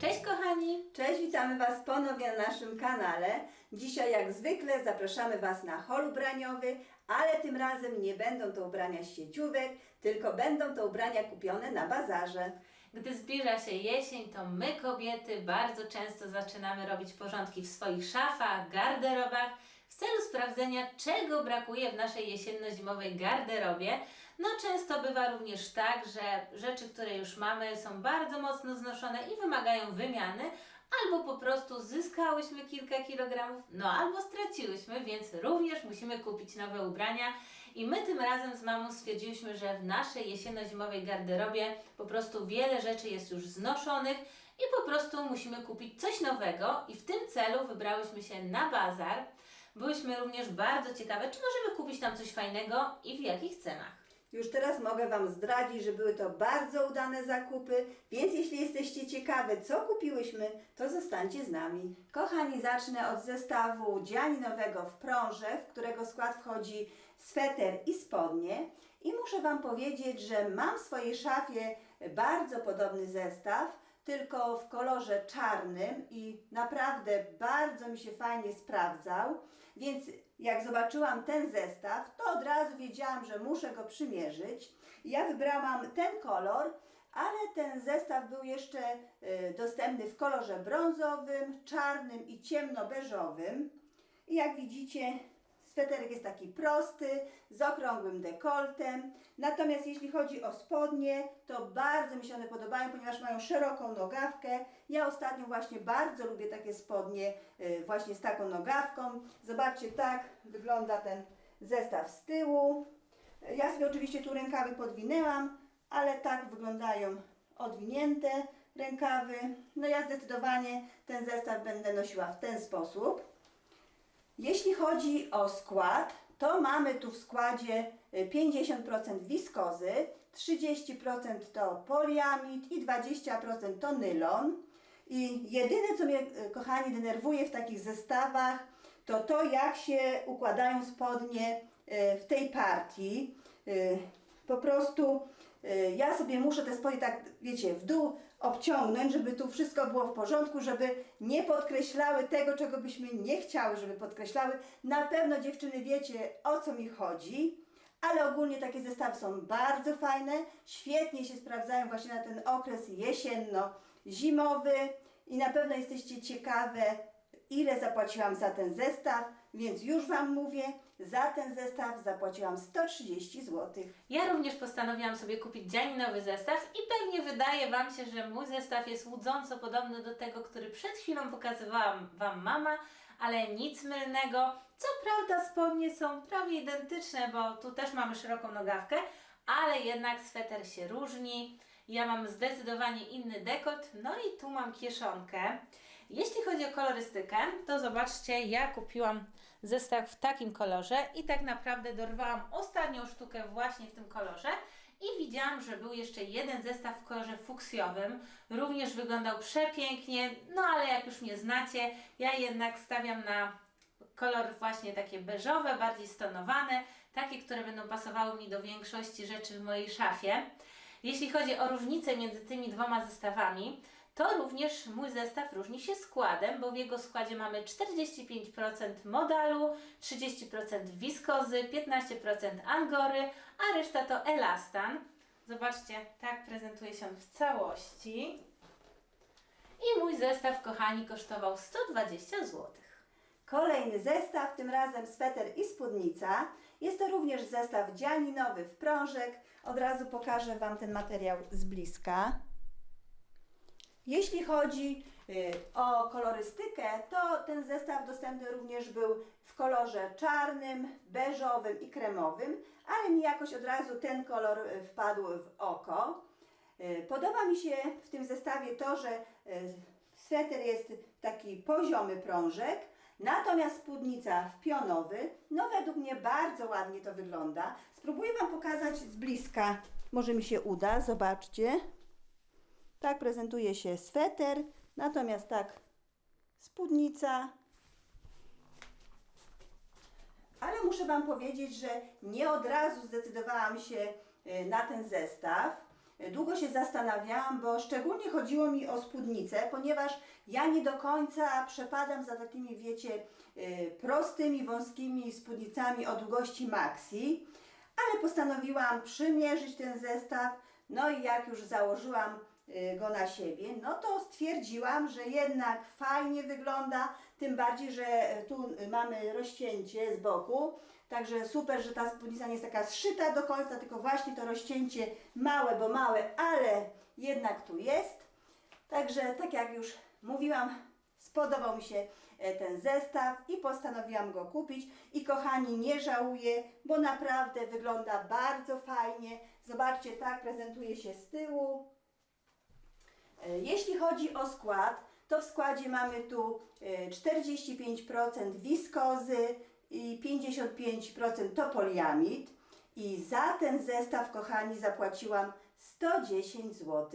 Cześć kochani! Cześć, witamy Was ponownie na naszym kanale. Dzisiaj jak zwykle zapraszamy Was na hol ubraniowy, ale tym razem nie będą to ubrania z sieciówek, tylko będą to ubrania kupione na bazarze. Gdy zbliża się jesień, to my kobiety bardzo często zaczynamy robić porządki w swoich szafach, garderobach w celu sprawdzenia, czego brakuje w naszej jesienno-zimowej garderobie. No często bywa również tak, że rzeczy, które już mamy są bardzo mocno znoszone i wymagają wymiany, albo po prostu zyskałyśmy kilka kilogramów, no albo straciłyśmy, więc również musimy kupić nowe ubrania. I my tym razem z mamą stwierdziłyśmy, że w naszej jesienno-zimowej garderobie po prostu wiele rzeczy jest już znoszonych i po prostu musimy kupić coś nowego i w tym celu wybrałyśmy się na bazar. Byłyśmy również bardzo ciekawe, czy możemy kupić tam coś fajnego i w jakich cenach. Już teraz mogę Wam zdradzić, że były to bardzo udane zakupy, więc jeśli jesteście ciekawe, co kupiłyśmy, to zostańcie z nami. Kochani, zacznę od zestawu dzianinowego w prąże, w którego skład wchodzi sweter i spodnie. I muszę Wam powiedzieć, że mam w swojej szafie bardzo podobny zestaw, tylko w kolorze czarnym i naprawdę bardzo mi się fajnie sprawdzał. Więc jak zobaczyłam ten zestaw, to od razu wiedziałam, że muszę go przymierzyć. Ja wybrałam ten kolor, ale ten zestaw był jeszcze y, dostępny w kolorze brązowym, czarnym i ciemnobeżowym. I jak widzicie, Sweterek jest taki prosty, z okrągłym dekoltem. Natomiast jeśli chodzi o spodnie, to bardzo mi się one podobają, ponieważ mają szeroką nogawkę. Ja ostatnio właśnie bardzo lubię takie spodnie y, właśnie z taką nogawką. Zobaczcie, tak wygląda ten zestaw z tyłu. Ja sobie oczywiście tu rękawy podwinęłam, ale tak wyglądają odwinięte rękawy. No ja zdecydowanie ten zestaw będę nosiła w ten sposób. Jeśli chodzi o skład, to mamy tu w składzie y, 50% wiskozy, 30% to poliamid i 20% to nylon. I jedyne, co mnie, y, kochani, denerwuje w takich zestawach, to to, jak się układają spodnie y, w tej partii. Y, Po prostu y, ja sobie muszę te spodnie tak, wiecie, w dół obciągnąć, żeby tu wszystko było w porządku, żeby nie podkreślały tego, czego byśmy nie chciały, żeby podkreślały. Na pewno dziewczyny wiecie, o co mi chodzi. Ale ogólnie takie zestawy są bardzo fajne, świetnie się sprawdzają właśnie na ten okres jesienno-zimowy i na pewno jesteście ciekawe, ile zapłaciłam za ten zestaw, więc już Wam mówię, za ten zestaw zapłaciłam 130 zł. Ja również postanowiłam sobie kupić dzianinowy zestaw i pewnie wydaje Wam się, że mój zestaw jest łudząco podobny do tego, który przed chwilą pokazywałam Wam mama, ale nic mylnego. Co prawda spodnie są prawie identyczne, bo tu też mamy szeroką nogawkę, ale jednak sweter się różni. Ja mam zdecydowanie inny dekolt, no i tu mam kieszonkę. Jeśli chodzi o kolorystykę, to zobaczcie, ja kupiłam zestaw w takim kolorze i tak naprawdę dorwałam ostatnią sztukę właśnie w tym kolorze i widziałam, że był jeszcze jeden zestaw w kolorze fuksjowym. Również wyglądał przepięknie, no ale jak już mnie znacie, ja jednak stawiam na kolor właśnie takie beżowe, bardziej stonowane, takie, które będą pasowały mi do większości rzeczy w mojej szafie. Jeśli chodzi o różnicę między tymi dwoma zestawami, to również mój zestaw różni się składem, bo w jego składzie mamy 45% modalu, 30% wiskozy, 15% angory, a reszta to elastan. Zobaczcie, tak prezentuje się on w całości. I mój zestaw, kochani, kosztował 120 zł. Kolejny zestaw, tym razem sweter i spódnica. Jest to również zestaw dzianinowy w prążek. Od razu pokażę Wam ten materiał z bliska. Jeśli chodzi y, o kolorystykę, to ten zestaw dostępny również był w kolorze czarnym, beżowym i kremowym, ale mi jakoś od razu ten kolor y, wpadł w oko. Y, Podoba mi się w tym zestawie to, że sweter jest taki poziomy prążek, natomiast spódnica w pionowy. No według mnie bardzo ładnie to wygląda. Spróbuję Wam pokazać z bliska, może mi się uda, zobaczcie. Tak prezentuje się sweter, natomiast tak spódnica. Ale muszę Wam powiedzieć, że nie od razu zdecydowałam się y, na ten zestaw. e, długo się zastanawiałam, bo szczególnie chodziło mi o spódnicę, ponieważ ja nie do końca przepadam za takimi, wiecie, e, prostymi, wąskimi spódnicami o długości maxi, ale postanowiłam przymierzyć ten zestaw, no i jak już założyłam e, go na siebie, no to stwierdziłam, że jednak fajnie wygląda, tym bardziej, że e, tu mamy rozcięcie z boku, Także super, że ta spódnica nie jest taka zszyta do końca, tylko właśnie to rozcięcie małe, bo małe, ale jednak tu jest. Także tak jak już mówiłam, spodobał mi się e, ten zestaw i postanowiłam go kupić. I kochani, nie żałuję, bo naprawdę wygląda bardzo fajnie. Zobaczcie, tak prezentuje się z tyłu. E, Jeśli chodzi o skład, to w składzie mamy tu e, 45% wiskozy i 55% to poliamid. I za ten zestaw, kochani, zapłaciłam 110 zł.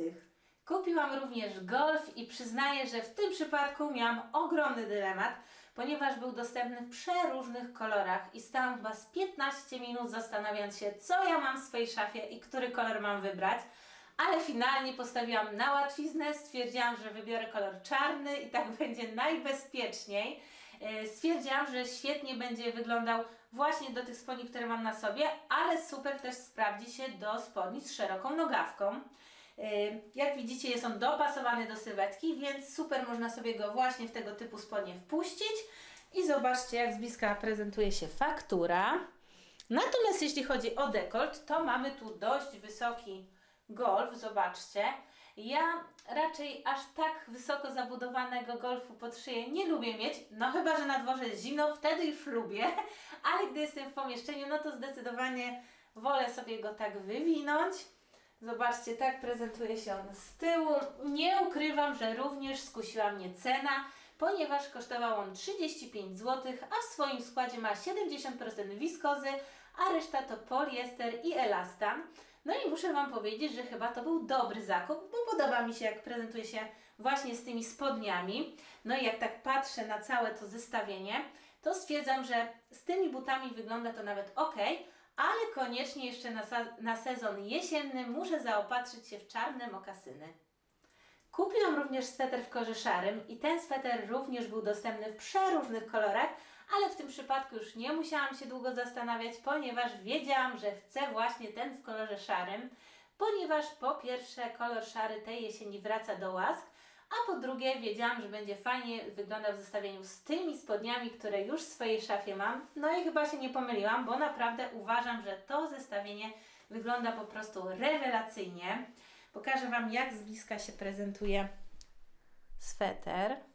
Kupiłam również golf i przyznaję, że w tym przypadku miałam ogromny dylemat, ponieważ był dostępny w przeróżnych kolorach i stałam chyba z 15 minut zastanawiając się, co ja mam w swojej szafie i który kolor mam wybrać. Ale finalnie postawiłam na łatwiznę, stwierdziłam, że wybiorę kolor czarny i tak będzie najbezpieczniej. E, Stwierdziłam, że świetnie będzie wyglądał właśnie do tych spodni, które mam na sobie, ale super też sprawdzi się do spodni z szeroką nogawką. Yy, Jak widzicie jest on dopasowany do sylwetki, więc super można sobie go właśnie w tego typu spodnie wpuścić. I zobaczcie jak z bliska prezentuje się faktura. Natomiast jeśli chodzi o dekolt, to mamy tu dość wysoki golf, zobaczcie. Ja raczej aż tak wysoko zabudowanego golfu pod szyję nie lubię mieć, no chyba, że na dworze jest zimno, wtedy już lubię, ale gdy jestem w pomieszczeniu, no to zdecydowanie wolę sobie go tak wywinąć. Zobaczcie, tak prezentuje się on z tyłu. Nie ukrywam, że również skusiła mnie cena, ponieważ kosztował on 35 zł, a w swoim składzie ma 70% wiskozy, a reszta to poliester i elastan. No i muszę Wam powiedzieć, że chyba to był dobry zakup, bo podoba mi się, jak prezentuje się właśnie z tymi spodniami. No i jak tak patrzę na całe to zestawienie, to stwierdzam, że z tymi butami wygląda to nawet ok, ale koniecznie jeszcze na, na sezon jesienny muszę zaopatrzyć się w czarne mokasyny. Kupiłam również sweter w kolorze szarym i ten sweter również był dostępny w przeróżnych kolorach, ale w tym przypadku już nie musiałam się długo zastanawiać, ponieważ wiedziałam, że chcę właśnie ten w kolorze szarym, ponieważ po pierwsze kolor szary tej jesieni wraca do łask, a po drugie wiedziałam, że będzie fajnie wyglądał w zestawieniu z tymi spodniami, które już w swojej szafie mam. No i chyba się nie pomyliłam, bo naprawdę uważam, że to zestawienie wygląda po prostu rewelacyjnie. Pokażę Wam, jak z bliska się prezentuje sweter.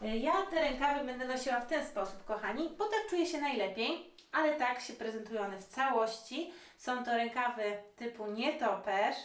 Ja te rękawy będę nosiła w ten sposób, kochani, bo tak czuję się najlepiej, ale tak się prezentują one w całości. Są to rękawy typu nietoperz.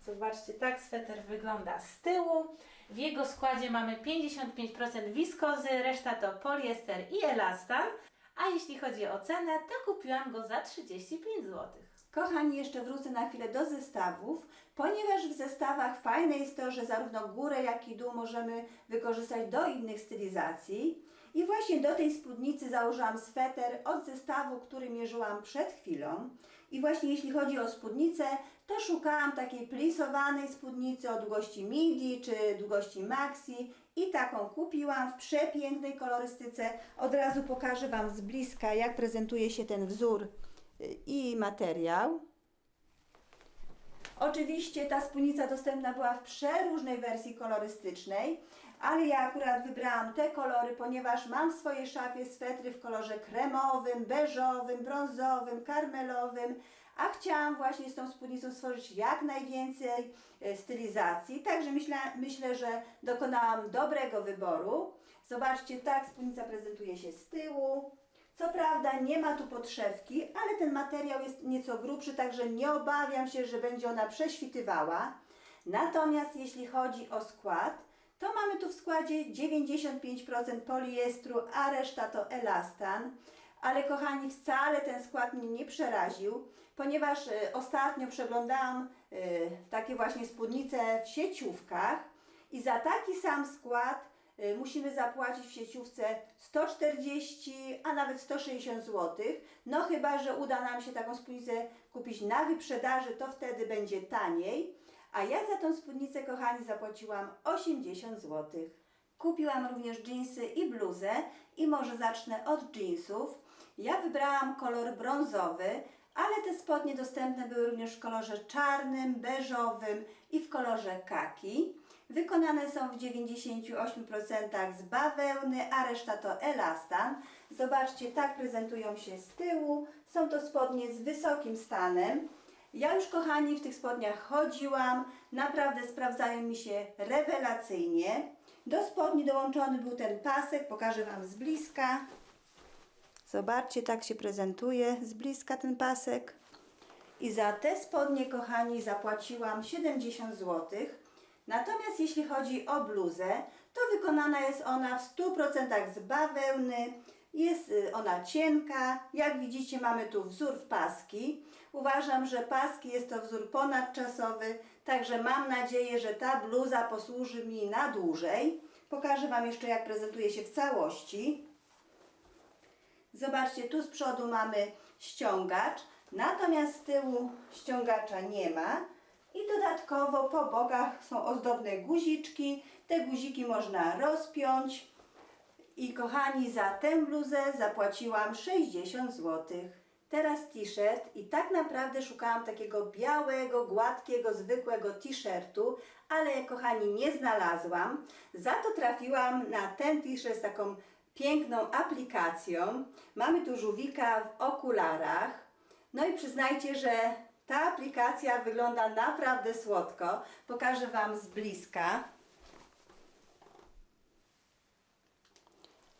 Zobaczcie, tak sweter wygląda z tyłu. W jego składzie mamy 55% wiskozy, reszta to poliester i elastan. A jeśli chodzi o cenę, to kupiłam go za 35 zł. Kochani, jeszcze wrócę na chwilę do zestawów, ponieważ w zestawach fajne jest to, że zarówno górę, jak i dół możemy wykorzystać do innych stylizacji. I właśnie do tej spódnicy założyłam sweter od zestawu, który mierzyłam przed chwilą. I właśnie jeśli chodzi o spódnicę, to szukałam takiej plisowanej spódnicy o długości midi czy długości maxi i taką kupiłam w przepięknej kolorystyce. Od razu pokażę Wam z bliska, jak prezentuje się ten wzór i materiał. Oczywiście ta spódnica dostępna była w przeróżnej wersji kolorystycznej, ale ja akurat wybrałam te kolory, ponieważ mam w swojej szafie swetry w kolorze kremowym, beżowym, brązowym, karmelowym, a chciałam właśnie z tą spódnicą stworzyć jak najwięcej e, stylizacji, także myślę, myślę, że dokonałam dobrego wyboru. Zobaczcie, tak spódnica prezentuje się z tyłu. Co prawda nie ma tu podszewki, ale ten materiał jest nieco grubszy, także nie obawiam się, że będzie ona prześwitywała. Natomiast jeśli chodzi o skład, to mamy tu w składzie 95% poliestru, a reszta to elastan. Ale kochani, wcale ten skład mnie nie przeraził, ponieważ e, ostatnio przeglądałam e, takie właśnie spódnice w sieciówkach i za taki sam skład musimy zapłacić w sieciówce 140, a nawet 160 zł. No chyba, że uda nam się taką spódnicę kupić na wyprzedaży, to wtedy będzie taniej. A ja za tą spódnicę, kochani, zapłaciłam 80 zł. Kupiłam również dżinsy i bluzę i może zacznę od dżinsów. Ja wybrałam kolor brązowy, ale te spodnie dostępne były również w kolorze czarnym, beżowym i w kolorze kaki. Wykonane są w 98% z bawełny, a reszta to elastan. Zobaczcie, tak prezentują się z tyłu. Są to spodnie z wysokim stanem. Ja już, kochani, w tych spodniach chodziłam. Naprawdę sprawdzają mi się rewelacyjnie. Do spodni dołączony był ten pasek. Pokażę Wam z bliska. Zobaczcie, tak się prezentuje z bliska ten pasek. I za te spodnie, kochani, zapłaciłam 70 zł. Natomiast jeśli chodzi o bluzę, to wykonana jest ona w 100% z bawełny. Jest y, ona cienka. Jak widzicie, mamy tu wzór w paski. Uważam, że paski jest to wzór ponadczasowy, także mam nadzieję, że ta bluza posłuży mi na dłużej. Pokażę Wam jeszcze, jak prezentuje się w całości. Zobaczcie, tu z przodu mamy ściągacz, natomiast z tyłu ściągacza nie ma. I dodatkowo po bokach są ozdobne guziczki. Te guziki można rozpiąć. I kochani, za tę bluzę zapłaciłam 60 zł. Teraz t-shirt i tak naprawdę szukałam takiego białego, gładkiego, zwykłego t-shirtu, ale kochani nie znalazłam. Za to trafiłam na ten t-shirt z taką piękną aplikacją. Mamy tu żółwika w okularach. No i przyznajcie, że ta aplikacja wygląda naprawdę słodko. Pokażę Wam z bliska.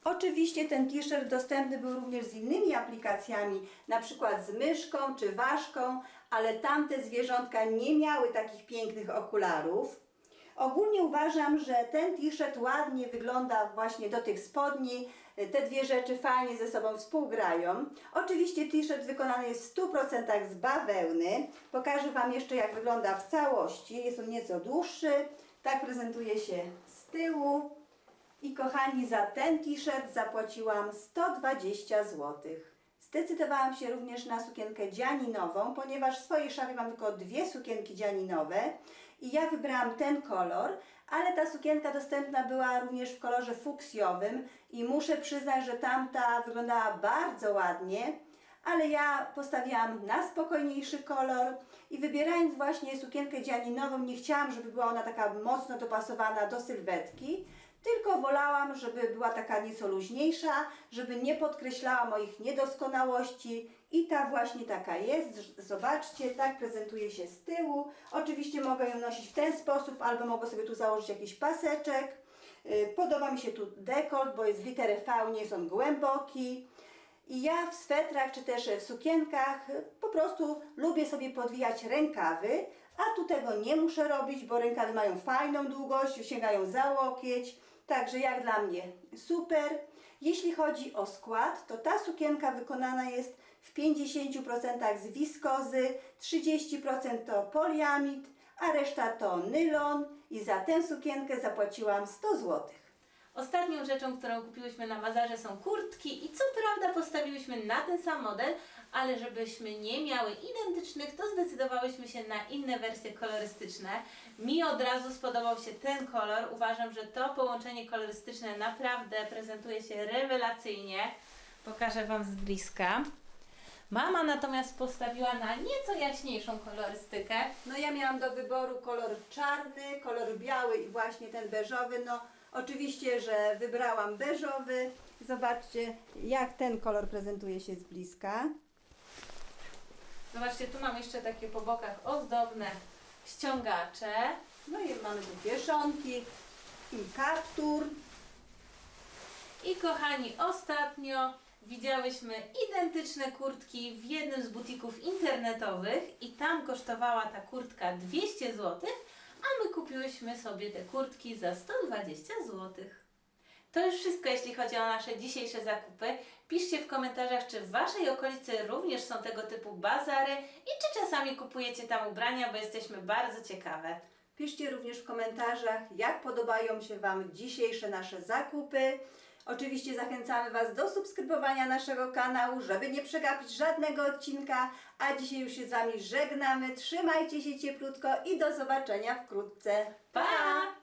Oczywiście ten t-shirt dostępny był również z innymi aplikacjami, na przykład z myszką czy ważką, ale tamte zwierzątka nie miały takich pięknych okularów. Ogólnie uważam, że ten t-shirt ładnie wygląda właśnie do tych spodni. Te dwie rzeczy fajnie ze sobą współgrają. Oczywiście t-shirt wykonany jest w 100% z bawełny. Pokażę Wam jeszcze jak wygląda w całości. Jest on nieco dłuższy. Tak prezentuje się z tyłu. I kochani, za ten t-shirt zapłaciłam 120 zł. Zdecydowałam się również na sukienkę dzianinową, ponieważ w swojej szafie mam tylko dwie sukienki dzianinowe i ja wybrałam ten kolor, ale ta sukienka dostępna była również w kolorze fuksjowym i muszę przyznać, że tamta wyglądała bardzo ładnie, ale ja postawiłam na spokojniejszy kolor i wybierając właśnie sukienkę dzianinową nie chciałam, żeby była ona taka mocno dopasowana do sylwetki, tylko wolałam, żeby była taka nieco luźniejsza, żeby nie podkreślała moich niedoskonałości i ta właśnie taka jest. Zobaczcie, tak prezentuje się z tyłu. Oczywiście mogę ją nosić w ten sposób, albo mogę sobie tu założyć jakiś paseczek. Y, Podoba mi się tu dekolt, bo jest w literę V, nie jest on głęboki. I ja w swetrach czy też w sukienkach po prostu lubię sobie podwijać rękawy, a tu tego nie muszę robić, bo rękawy mają fajną długość, sięgają za łokieć. Także jak dla mnie super. Jeśli chodzi o skład, to ta sukienka wykonana jest w 50% z wiskozy, 30% to poliamid, a reszta to nylon i za tę sukienkę zapłaciłam 100 złotych. Ostatnią rzeczą, którą kupiłyśmy na bazarze są kurtki i co prawda postawiłyśmy na ten sam model, ale żebyśmy nie miały identycznych, to zdecydowałyśmy się na inne wersje kolorystyczne. Mi od razu spodobał się ten kolor. Uważam, że to połączenie kolorystyczne naprawdę prezentuje się rewelacyjnie. Pokażę Wam z bliska. Mama natomiast postawiła na nieco jaśniejszą kolorystykę. No ja miałam do wyboru kolor czarny, kolor biały i właśnie ten beżowy. No oczywiście, że wybrałam beżowy. Zobaczcie, jak ten kolor prezentuje się z bliska. Zobaczcie, tu mam jeszcze takie po bokach ozdobne ściągacze. No i mamy tu kieszonki i kaptur. I kochani, ostatnio widziałyśmy identyczne kurtki w jednym z butików internetowych i tam kosztowała ta kurtka 200 zł, a my kupiłyśmy sobie te kurtki za 120 zł. To już wszystko, jeśli chodzi o nasze dzisiejsze zakupy. Piszcie w komentarzach, czy w Waszej okolicy również są tego typu bazary i czy czasami kupujecie tam ubrania, bo jesteśmy bardzo ciekawe. Piszcie również w komentarzach, jak podobają się Wam dzisiejsze nasze zakupy. Oczywiście zachęcamy Was do subskrybowania naszego kanału, żeby nie przegapić żadnego odcinka. A dzisiaj już się z Wami żegnamy. Trzymajcie się cieplutko i do zobaczenia wkrótce. Pa!